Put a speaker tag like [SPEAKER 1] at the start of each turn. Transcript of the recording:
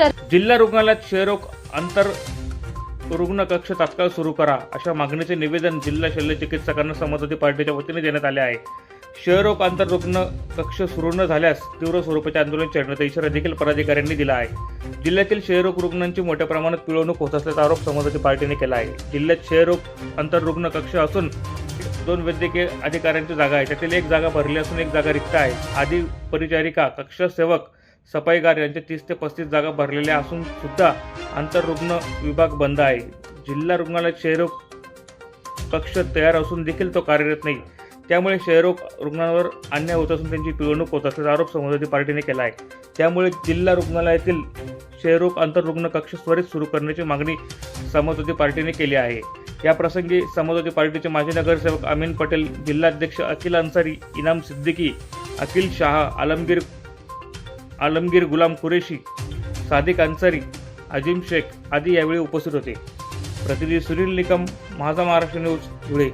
[SPEAKER 1] Sir.
[SPEAKER 2] जिल्हा रुग्णालयात क्षयरोग आंतर रुग्ण कक्ष तात्काळ सुरू करा अशा मागणीचे निवेदन जिल्हा शल्य चिकित्सकांना समाजवादी पार्टीच्या वतीने देण्यात आले आहे. क्षयरोग आंतर रुग्ण कक्ष सुरू न झाल्यास तीव्र स्वरूपाचे आंदोलन छेडण्याचा इशारा देखील पदाधिकाऱ्यांनी दिला आहे. जिल्ह्यातील क्षयरोग रुग्णांची मोठ्या प्रमाणात पिळवणूक होत असल्याचा आरोप समाजवादी पार्टीने केला आहे. जिल्ह्यात क्षयरोग आंतर रुग्ण कक्ष असून दोन वैद्यकीय अधिकाऱ्यांची जागा आहे. त्यातील एक जागा भरली असून एक जागा रिक्त आहे. आदी परिचारिका कक्ष सेवक सफाईगार यांच्या तीस ते पस्तीस जागा भरलेल्या असून सुद्धा आंतररुग्ण विभाग बंद आहे. जिल्हा रुग्णालयात क्षयरोग कक्ष तयार असून देखील तो कार्यरत नाही. त्यामुळे क्षयरोग रुग्णांवर अन्याय होत असून त्यांची पिळवणूक होत असल्याचा आरोप समाजवादी पार्टीने केला आहे. त्यामुळे जिल्हा रुग्णालयातील क्षयरोग आंतररुग्ण कक्ष त्वरित सुरू करण्याची मागणी समाजवादी पार्टीने केली आहे. या प्रसंगी समाजवादी पार्टीचे माजी नगरसेवक अमीन पटेल जिल्हाध्यक्ष अखिल अन्सारी इनाम सिद्दीकी अखिल शाह आलमगीर आलमगीर गुलाम कुरेशी सादिक अन्सारी अजिम शेख आदी यावेळी उपस्थित होते. प्रतिनिधी सुनील निकम माझा महाराष्ट्र न्यूज धुळे.